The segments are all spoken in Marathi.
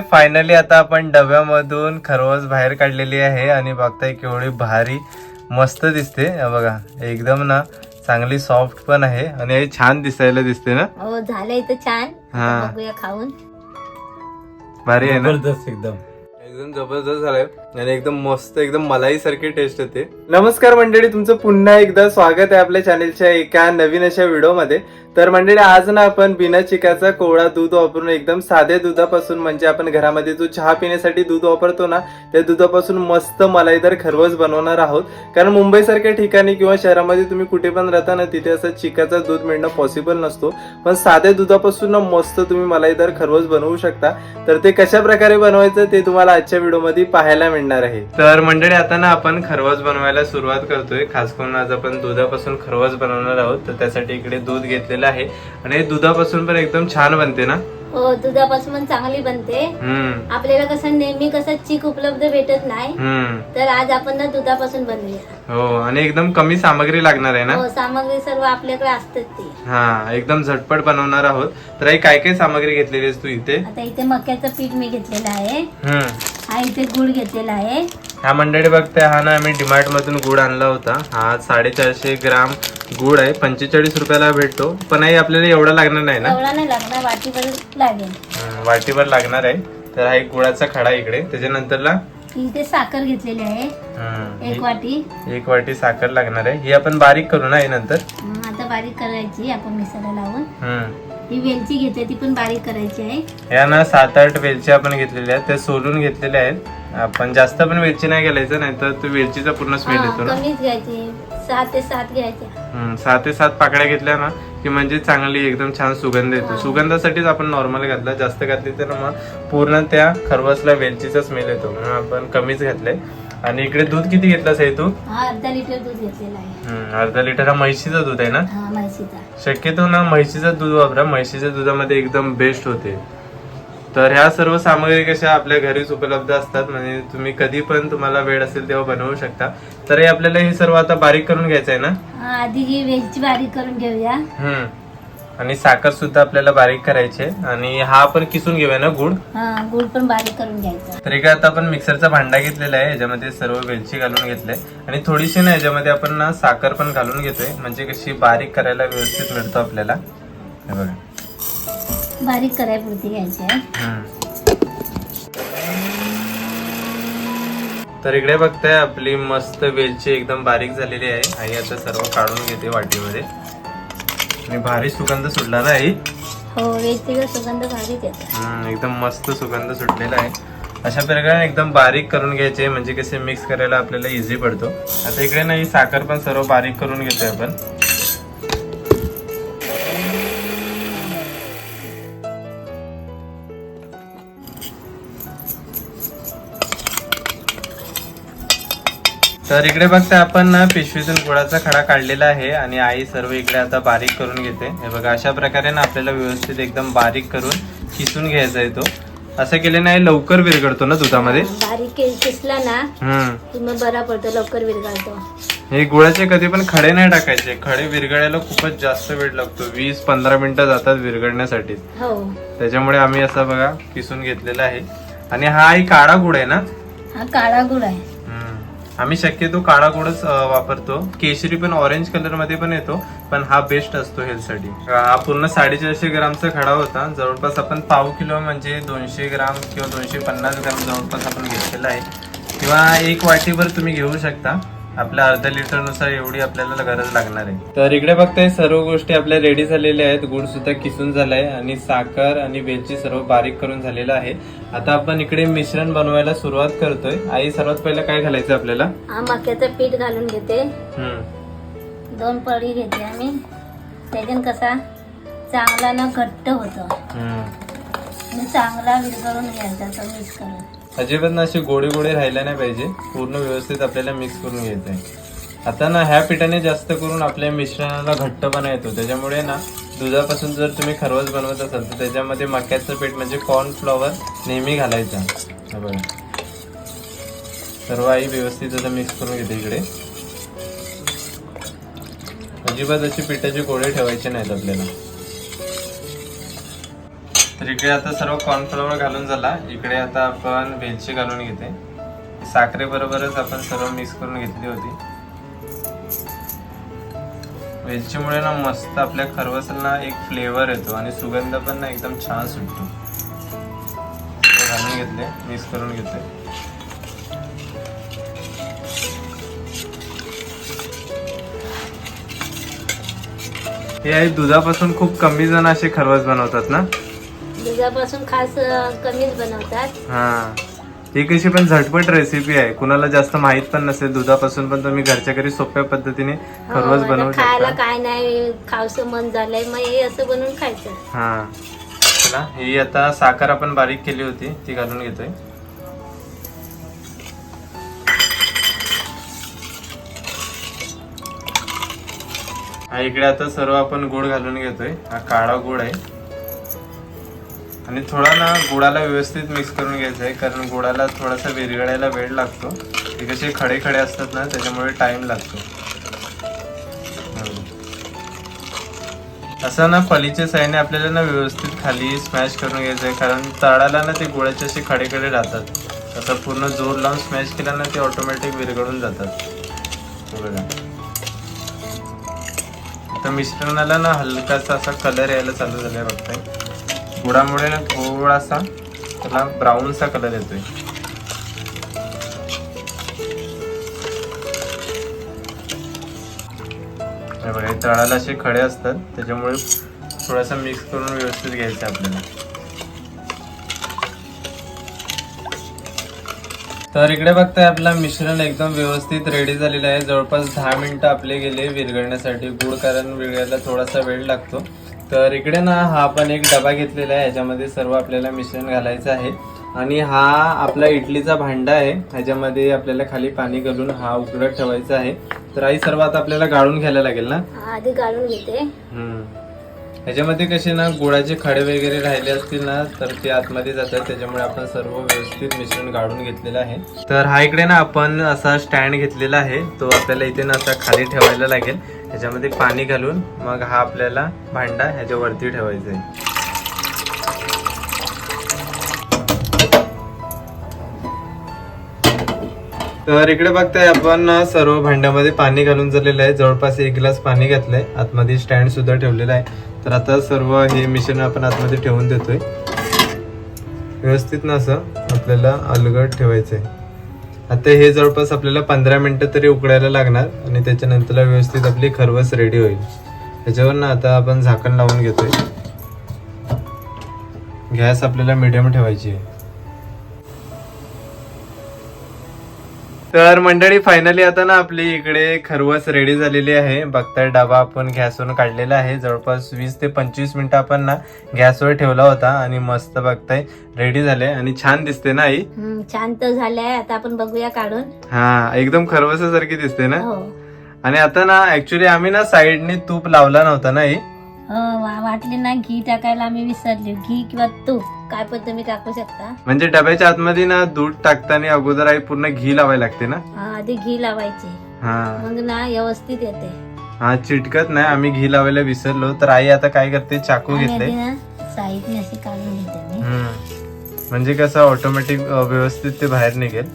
फायनली आता आपण डब्यामधून खरवस बाहेर काढलेली आहे आणि बघताय केवढी भारी मस्त दिसते. हे बघा एकदम ना चांगली सॉफ्ट पण आहे आणि हे छान दिसायला दिसते ना? हो झालं इथं छान. हा. बघूया खाऊन. भारी आहे ना? एकदम. एकदम जबरदस्त झालंय. आणि एकदम मस्त एकदम मलाई सारखी टेस्ट येते. नमस्कार मंडळी तुमचं पुन्हा एकदा स्वागत आहे आपल्या चॅनलच्या एका नवीन अशा व्हिडिओमध्ये तर मंडळी आज ना आपण बिना चिकाचा कोवळा दूध वापरून एकदम साध्या दुधापासून म्हणजे आपण घरामध्ये जो चहा पिण्यासाठी दूध वापरतो ना त्या दुधापासून मस्त मलाईदार खरवस बनवणार आहोत. कारण मुंबईसारख्या ठिकाणी किंवा शहरामध्ये तुम्ही कुठे पण राहता ना तिथे असं चिकाचा दूध मिळणं पॉसिबल नसतो. पण साध्या दुधापासून ना मस्त तुम्ही मलाईदार खरवस बनवू शकता. तर ते कशा प्रकारे बनवायचं ते तुम्हाला आजच्या व्हिडिओमध्ये पाहायला मिळणार आहे. तर मंडळी आता ना आपण खरवस बनवायला सुरुवात करतोय. खास करून आज आपण दुधापासून खरवस बनवणार आहोत. तर त्यासाठी इकडे दूध घेतलेलं आहे. आणि दुधापासून पण एकदम छान बनते ना? हो दुधापासून चांगली बनते. हम्म. आपल्याला कसं नेहमी कसं चीक उपलब्ध भेटत नाही हम्म. तर आज आपण ना दुधापासून बनवूया. हो आणि एकदम कमी सामग्री लागणार आहे ना? हो सामग्री सर्व आपल्याकडे असतात ती. हा एकदम झटपट बनवणार आहोत. तर आई काय काय सामग्री घेतलेली आहेस तू इथे? आता इथे मक्याचं पीठ मी घेतलेलं आहे. हम्म. हा इथे गुळ घेतलेला आहे. हा मंडळी बघते हा ना आम्ही डिमार्ट मधून गुड आणला होता. हा साडेचारशे ग्राम गुड आहे. पंचेचाळीस रुपयाला भेटतो. पण आई आपल्याला एवढा लागणार नाही ना? एवढा नाही लागणार वाटीभर लागेल. वाटीभर लागणार आहे. तर हा एक गुळाचा खडा इकडे. त्याच्यानंतरला इथे साखर घेतलेली आहे. एक वाटी. एक वाटी साखर लागणार आहे. ही आपण बारीक करू ना हे नंतर हं, आता बारीक करायची आपण मिक्सरला लावून. हम्म ही वेलची घेतली ती पण बारीक करायची आहे. या ना सात आठ वेलची आपण घेतलेल्या आहेत. त्या सोलून घेतलेल्या आहेत. आपण जास्त पण वेलची नाही घालायचं नाही तर तो वेलचीचा पूर्ण स्मेल येतो ना. कमीच घ्यायची. सहा ते सात घ्यायच्या. हम्म, सहा ते सात पाकळ्या घेतल्या ना की म्हणजे चांगली एकदम छान सुगंध येतो. सुगंधासाठीच आपण नॉर्मल घातला जास्त घातली तर मग पूर्ण त्या खरवसला वेलचीचा स्मेल येतो. म्हणून आपण कमीच घातलंय. आणि इकडे दूध किती घेतलास आहे तू? हा अर्धा लिटर दूध घेतलेलं आहे. हम्म, अर्धा लिटर हा म्हैशीचं दूध आहे ना? हा म्हैशीचा. शक्यतो ना म्हैशीचं दूध वापरा. म्हैशीच्या दुधामध्ये एकदम बेस्ट होते. तर ह्या सर्व सामग्री कशा आपल्या घरीच उपलब्ध असतात म्हणजे तुम्ही कधी पण तुम्हाला वेळ असेल तेव्हा बनवू शकता. तर हे आपल्याला हे सर्व आता बारीक करून घ्यायचं आहे ना? हा, आधी ही वेलची बारीक करून घेऊया. हम्म. आणि साखर सुद्धा आपल्याला बारीक करायची आहे. आणि हा आपण किसून घेऊया ना गुड हा गुळ पण बारीक करून घ्यायचा. तर इकडे आता आपण मिक्सरचा भांडा घेतलेला आहे याच्यामध्ये सर्व वेलची घालून घेतलंय. आणि थोडीशी ना याच्यामध्ये आपण ना साखर पण घालून घेतोय. म्हणजे कशी बारीक करायला व्यवस्थित मिळतो आपल्याला. हे बघा. बारीक करायपुरती घ्यायची आहे. तर इकडे बघताय आपली मस्त वेलची एकदम बारीक झालेली आहे. आई आता सर्व काढून घेते वाटीमध्ये. आणि भारी सुगंध सुटला ना आई? हो वेलचीचा सुगंध भारीच येतो. एकदम मस्त सुगंध सुटलेला आहे. अशा प्रकारे एकदम बारीक करून घ्यायचे म्हणजे कसे मिक्स करायला आपल्याला इझी पडतो. आता इकडे ना ही साखर पण सर्व बारीक करून घेतोय आपण. तर इकडे बघता आपण ना पिशवीतून गुळाचा खडा काढलेला आहे आणि आई सर्व इकडे आता बारीक करून घेते. हे बघा अशा प्रकारे ना आपल्याला व्यवस्थित एकदम बारीक करून किसून घ्यायचा आहे तो. असं केले नाही लवकर विरघळतो ना दुधामध्ये? बारीक किसला ना मग बरा पडतो लवकर विरघळतो. हे गुळाचे कधी पण खडे नाही टाकायचे. खडे विरघळायला खूपच जास्त वेळ लागतो. वीस पंधरा मिनिटं जातात विरघळण्यासाठी. हो. त्याच्यामुळे आम्ही असं बघा किसून घेतलेला आहे. आणि हा आई काळा गुळ आहे ना? हा काळा गुळ आहे. आम्ही शक्यतो काळा गोडच वापरतो. केशरी पण ऑरेंज कलरमध्ये पण येतो पण हा बेस्ट असतो हेल्थसाठी हा पूर्ण साडेचारशे ग्रामचा खडा होता. जवळपास आपण पाव किलो म्हणजे दोनशे ग्राम किंवा दोनशे पन्नास ग्राम जवळपास आपण घेतलेला आहे. किंवा एक वाटीभर तुम्ही घेऊ शकता. आपल्या अर्धा लिटरनुसार एवढी आपल्याला गरज लागणार आहे. तर इकडे बघताय सर्व गोष्टी आपल्या रेडी झालेल्या आहेत. गुळ सुद्धा किसून झालाय आणि साखर आणि वेलची सर्व बारीक करून झालेलं आहे. आता आपण इकडे मिश्रण बनवायला सुरुवात करतोय. आई सर्वात पहिलं काय घालायचं आपल्याला? हा मक्याचं पीठ घालून घेते. दोन पळी घेते आम्ही. त्याच्यानं कसा चांगला ना घट्ट होतो. चांगला विरघळून घ्यायचा मिक्स करून. अजिबात ना असे गोडे गोडे राहायला नाही पाहिजे. पूर्ण व्यवस्थित आपल्याला मिक्स करून घ्यायचं आहे. आता ना ह्या पिठाने जास्त करून आपल्या मिश्रणाला घट्टपणा येतो. त्याच्यामुळे ना दुधापासून जर तुम्ही खरवस बनवत असाल तर त्याच्यामध्ये मक्याचं पीठ म्हणजे कॉर्नफ्लॉवर नेहमी घालायचा. बघा. सर्व आई व्यवस्थित आता मिक्स करून घेते इकडे. अजिबात अशी पिठाचे गोळे ठेवायचे नाहीत आपल्याला. तर इकडे आता सर्व कॉर्नफ्लॉवर घालून झाला. इकडे आता आपण वेलची घालून घेते. साखरेबरोबरच आपण सर्व मिक्स करून घेतली होती. वेलचीमुळे ना मस्त आपल्या खरवसला एक फ्लेवर येतो आणि सुगंध पण ना एकदम छान सुटतो. घालून घेतले मिक्स करून घेते हे आहे दुधापासून खूप कमी जण असे खरवस बनवतात ना? दुधापासून खास कमीच बनवतात. हा. ही कशी पण झटपट रेसिपी आहे. कुणाला जास्त माहीत पण नसेल दुधापासून पण तुम्ही घरच्या घरी सोप्या पद्धतीने हो, खरवस आता बनवू खायला शकता काय नाही खावसं मन झालंय मग हे असं बनवून खायचं. हा. चला ही आता साखर आपण बारीक केली होती ती घालून घेतोय. हा इकडे आता सर्व आपण गुळ घालून घेतोय. हा काळा गुळ आहे. आणि थोडा ना गुळाला व्यवस्थित मिक्स करून घ्यायचं आहे कारण गुळाला थोडासा विरघळायला वेळ लागतो. ते कसे खडे खडे असतात ना त्याच्यामुळे टाइम लागतो. असं ना फलीच्या साईने आपल्याला ना व्यवस्थित खाली स्मॅश करून घ्यायचं आहे कारण तळाला ना ते गुळाचे असे खडे खडे राहतात. असं पूर्ण जोर लावून स्मॅश केला ना ते ऑटोमॅटिक विरघळून जातात. बघा. आता मिश्रणाला ना हलकासा असा कलर यायला चालू झालाय बघताय. गुळामुळे ना थोडासा त्याला ब्राऊनचा कलर येतोय. बघा हे तळाला असे खडे असतात त्याच्यामुळे थोडासा मिक्स करून व्यवस्थित घ्यायचं आपल्याला. तर इकडे बघताय आपला मिश्रण एकदम व्यवस्थित रेडी झालेलं आहे. जवळपास दहा मिनिटं आपले गेले विरघळण्यासाठी. गुळ कारण विरघळायला थोडासा वेळ लागतो. तर इकडे ना हा आपण एक डबा घेतलेला आहे ह्याच्यामध्ये सर्व आपल्याला मिश्रण घालायचं आहे. आणि हा आपला इडलीचा भांडा आहे ह्याच्यामध्ये आपल्याला खाली पाणी घालून हा उकळत ठेवायचा आहे. तर आई सर्व आता आपल्याला गाळून घ्यायला लागेल ना? आधी गाळून घेते. ह्याच्यामध्ये कसे ना गुळाचे खडे वगैरे राहिले असतील ना तर ते आतमध्ये जातात. त्याच्यामुळे आपण सर्व व्यवस्थित मिश्रण गाळून घेतलेलं आहे. तर हा इकडे ना आपण असा स्टँड घेतलेला आहे. तो आपल्याला इथे ना असा खाली ठेवायला लागेल. ह्याच्यामध्ये पाणी घालून मग हा आपल्याला भांडा ह्याच्यावरती ठेवायचा आहे. तर इकडे बघताय आपण सर्व भांड्यामध्ये पाणी घालून झालेलं आहे. जवळपास एक ग्लास पाणी घातलंय. आतमध्ये स्टँड सुद्धा ठेवलेला आहे. तर आता सर्व हे मिश्रण आपण आतमध्ये ठेवून देतोय. व्यवस्थित ना असं आपल्याला अलगट ठेवायचंय. आता हे जवळपास आपल्याला पंधरा मिनटं तरी उकडायला लागणार आणि त्याच्यानंतर व्यवस्थित आपली खरवस रेडी होईल. त्याच्यावर ना आता आपण झाकण लावून घेतोय. गॅस आपल्याला मिडियम ठेवायची आहे. तर मंडळी फायनली आता ना आपली इकडे खरवस रेडी झालेली आहे. बघताय डबा आपण गॅसवरून काढलेला आहे. जवळपास वीस ते पंचवीस मिनिटं आपण ना गॅसवर ठेवला होता आणि मस्त बघताय रेडी झाले आणि छान दिसते ना आई? हम्म, छान तर झालंय. आता आपण बघूया काढून. हा एकदम खरवसासारखी दिसते ना? हो. आणि आता ना ऍक्च्युली आम्ही ना साईडने तूप लावला नव्हता ना आई? वा- वाटले ना घी टाकायला आम्ही विसरले. घी किंवा तूप काय पण तुम्ही टाकू शकता. म्हणजे डब्याच्या आतमध्ये ना दूध टाकताना अगोदर आई पूर्ण घी लावायला लागते ना? हा, आधी घी लावायचे. हा. मग ना व्यवस्थित येते. हा चिटकत नाही. आम्ही घी लावायला विसरलो. तर आई आता काय करते? चाकू आणि घेतले आधी ना साईडने अशी काढून घेते मी. हम्म. म्हणजे कसं ऑटोमॅटिक व्यवस्थित ते बाहेर निघेल.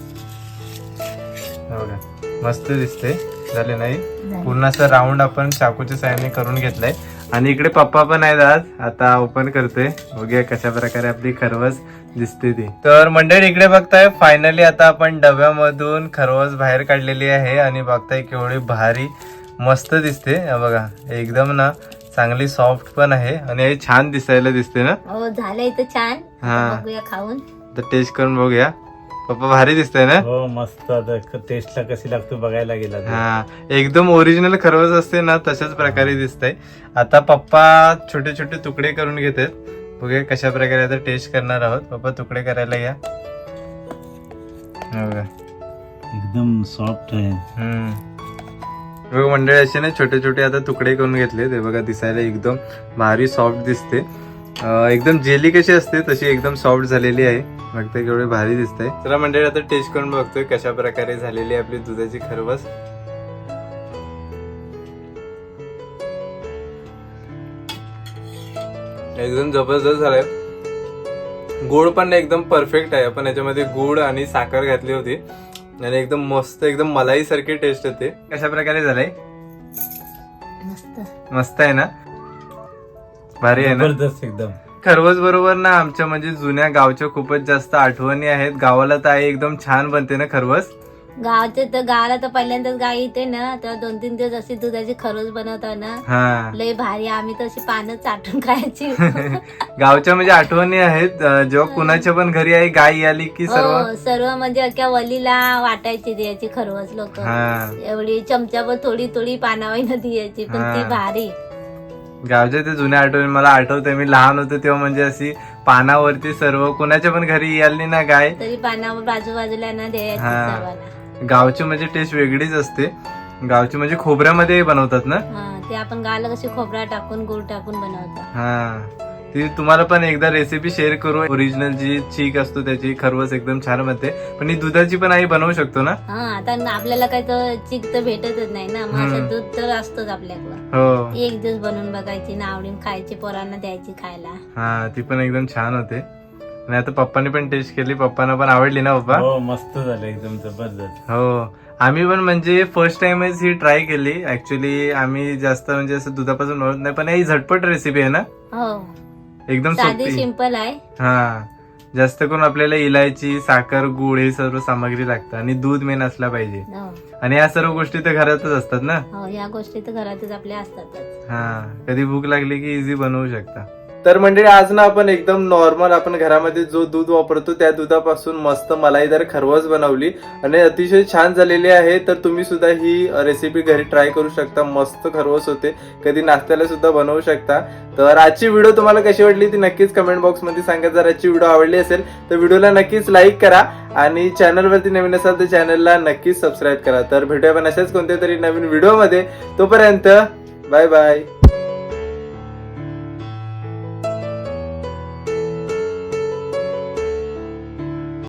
हो का मस्त दिसते. झाले नाही? झाली. पूर्ण असं राऊंड आपण चाकूच्या साह्याने करून घेतलंय. आणि इकडे पप्पा पण आहेत आज. आता ओपन करतोय. बघूया कशा प्रकारे आपली खरवस दिसते ती. तर मंडळी इकडे बघताय फायनली आता आपण डब्यामधून खरवस बाहेर काढलेली आहे आणि बघताय केवढी भारी मस्त दिसते. बघा एकदम ना चांगली सॉफ्ट पण आहे आणि हे छान दिसायला दिसते ना? हो झालं इथं छान. हा. खाऊन. तर टेस्ट करून बघूया. पप्पा भारी दिसतंय ना? हो मस्त. टेस्टला कशी लागतो बघायला गेला. हा एकदम ओरिजिनल खरवस असते ना तशाच प्रकारे दिसतंय. आता पप्पा छोटे छोटे तुकडे करून घेतात. बघूया कशा प्रकारे आता टेस्ट करणार आहोत. पप्पा तुकडे करायला या. हे बघा. एकदम सॉफ्ट आहे. बघा मंडळी असे ना छोटे छोटे आता तुकडे करून घेतले. ते बघा दिसायला एकदम भारी सॉफ्ट दिसते. एकदम जेली कशी असते तशी एकदम सॉफ्ट झालेली आहे. बघते केवढी भारी दिसते चला मंडळी आता टेस्ट करून बघतोय कशा प्रकारे झालेली आहे आपली दुधाची खरवस. एकदम जबरदस्त झालंय. गोड पण एकदम परफेक्ट आहे. आपण याच्यामध्ये गुड आणि साखर घातली होती. आणि एकदम मस्त एकदम मलाई सारखी टेस्ट येते. कशा प्रकारे झालंय? मस्त. मस्त आहे ना? भारी आहे ना? जबरदस्त एकदम. खरवस बरोबर ना आमच्या म्हणजे जुन्या गावच्या खूपच जास्त आठवणी आहेत. गावाला तर आहे एकदम छान बनते ना खरवस? गावाचे तर गावाला तर पहिल्यांदाच गाय येते ना तर दोन तीन दिवस अशी दुधाची खरोच बनवता ना हा. लय भारी आम्ही तर अशी पानं चाटून खायची. गावच्या म्हणजे आठवणी आहेत. अं, जेव्हा कुणाच्या पण घरी आहे गाय आली की सर्व हो सर्व म्हणजे अख्या वलीला वाटायची द्यायची खरवस लोक. हा. एवढी चमच्यावर थोडी थोडी पानावाईनं द्यायची पण ती. भारी. गावच्या ते जुन्या आठवणी मला आठवते मी लहान होतो तेव्हा म्हणजे अशी पानावरती सर्व कुणाच्या पण घरी आली ना गाय तरी पानावर बाजूबाजूला ना द्यायची हा. गावची म्हणजे टेस्ट वेगळीच असते. गावची म्हणजे खोबऱ्यामध्ये बनवतात ना? हा ते आपण गावाला कशी खोबरा टाकून गुळ टाकून बनवतो. हा. ती तुम्हाला पण एकदा रेसिपी शेअर करू. ओरिजिनल जी चीक असतो त्याची खरवस एकदम छान बनते. पण ही दुधाची पण आई बनवू शकतो ना? हा आता न- आपल्याला काही तर चिक तर भेटतच नाही ना. मग. असं दूध तर असतोच आपल्याकडं. हो. एक दिवस बनवून बघायची ना आवडीन खायची पोरांना द्यायची खायला. हा ती पण एकदम छान होते. आणि आता पप्पानी पण टेस्ट केली. पप्पांना पण आवडली ना पप्पा? हो मस्त झालं एकदम जबरदस्त. हो. आम्ही पण म्हणजे फर्स्ट टाइमच ही ट्राय केली. ऍक्च्युली आम्ही जास्त म्हणजे असं दुधापासून बनवत नाही पण ही झटपट रेसिपी आहे ना? हो. एकदम साधी सोपी. सिंपल आहे. हा. जास्त करून आपल्याला इलायची साखर गुळ हे सर्व सामग्री लागतं आणि दूध मेन असला पाहिजे. हो. आणि या सर्व गोष्टी तर घरातच असतात ना? हो या गोष्टी तर घरातच आपल्या असतातच. हा. कधी भूक लागली की इझी बनवू शकता. तर मंडळी आज ना आपण एकदम नॉर्मल आपण घरामध्ये जो दूध वापरतो त्या दुधापासून मस्त मलाईदार खरवस बनवली आणि अतिशय छान झालेली आहे. तर तुम्ही सुद्धा ही रेसिपी घरी ट्राय करू शकता. मस्त खरवस होते. कधी नाश्त्याला सुद्धा बनवू शकता. तर आजची व्हिडिओ तुम्हाला कशी वाटली ती नक्कीच कमेंट बॉक्समध्ये सांगा. जर आजची व्हिडिओ आवडली असेल तर व्हिडिओला नक्कीच लाईक करा आणि चॅनलवरती नवीन असाल तर चॅनलला नक्कीच सबस्क्राईब करा. तर भेटूया पण अशाच कोणत्या तरी नवीन व्हिडिओमध्ये तोपर्यंत बाय बाय